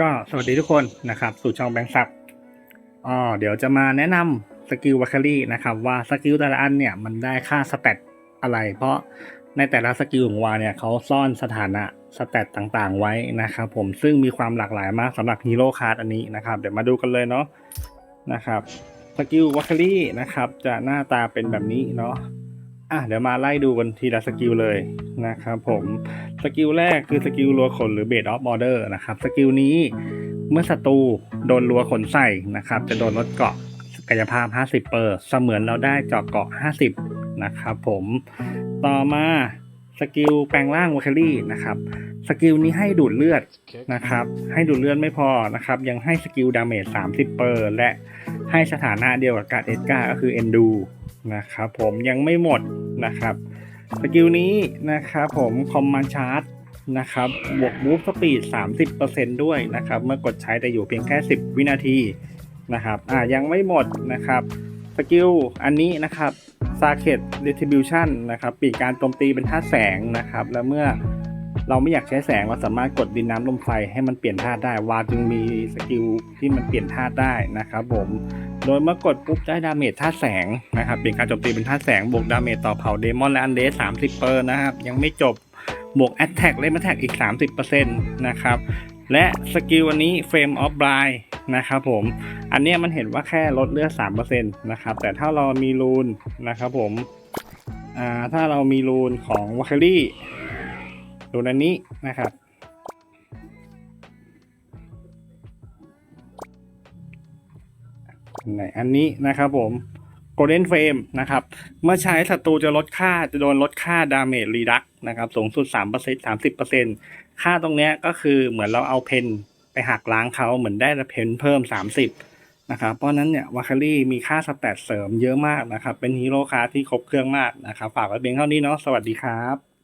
ก็สวัสดีทุกคนนะครับ สู่ช่องแบงค์ซับอ๋อเดี๋ยวจะมาแนะนำสกิลวัคคารี่นะครับว่าสกิลแต่ละอันเนี่ยมันได้ค่าสเตตอะไร เพราะในแต่ละสกิลของวาเนี่ยเขาซ่อนสถานะสเตตต่างๆไว้นะครับผมซึ่งมีความหลากหลายมากสำหรับฮีโร่คาร์ดอันนี้นะครับเดี๋ยวมาดูกันเลยเนาะนะครับสกิลวัคคารี่นะครับจะหน้าตาเป็นแบบนี้เนาะ อะเดี๋ยวมาไล่ดูกันทีละสกิลเลยนะครับผมสกิลแรกคือสกิลรัวขนหรือเบ d ออฟบอร์เดอร์นะครับสกิลนี้เมื่อศัตรูโดนรัวขนใส่นะครับ จะโดนลดเกาะกายภาพ 50 เปอร์เสมือนเราได้เจาะเกาะ 50 นะครับผมต่อมาสกิลแปลงร่างวอคเคอรี่นะครับสกิลนี้ให้ดูดเลือดนะครับ ให้ดูดเลือดไม่พอนะครับ ยังให้สกิลดาเมจ30 เปอร์และให้สถานะเดียวกับการเอสกาก็คือเอนดูนะครับผมยังไม่หมด นะครับสกิลนี้นะครับผมคอมมานชาร์จนะครับบวกมูฟสปีด 30%ด้วยนะครับ เมื่อกดใช้แต่อยู่เพียงแค่ 10 วินาทีนะครับอ่ายังไม่หมดนะครับสกิลอันนี้นะครับ s a c e t Retribution นะครับปีกการโจมตีเป็นธาตุแสงนะครับ แล้วเมื่อเราไม่อยากใช้แสงเราสามารถกดดินน้ำลมไฟให้มันเปลี่ยนธาตุได้วาจึงมีสกิลที่มันเปลี่ยนธาตุได้นะครับผม โดยเมื่อกดปุ๊บได้ดาเมจธาแสงนะครับเป็นการโจมตีเป็นธาแสงบวกดาเมจต่อเผ่าเดมอนและอันเดส30เปอร์นะครับ ยังไม่จบบวกแอตแทกเล่นแอตแทกอีก 30%นะครับ และสกิลอันนี้เฟรมออฟบลายนะครับผม อันนี้มันเห็นว่าแค่ลดเลือด3%นะครับ แต่ถ้าเรามีรูนนะครับผม ถ้าเรามีรูนของว a ค k รี่รูนอันนี้นะครับ ไหนอันนี้นะครับผม Golden Frame นะครับ เมื่อใช้ศัตรูจะลดค่าจะโดนลดค่าดาเมจรีดักนะครับสูงสุด3% 30%ค่าตรงเนี้ยก็คือเหมือนเราเอาเพนไปหักล้างเขาเหมือนได้เพนเพิ่ม 30นะครับเพราะนั้นเนี่ยวาคารี่มีค่าสแตทเสริมเยอะมากนะครับ เป็นฮีโร่คาร์ที่ครบเครื่องมากนะครับ ฝากไว้เพียงเท่านี้เนาะสวัสดีครับ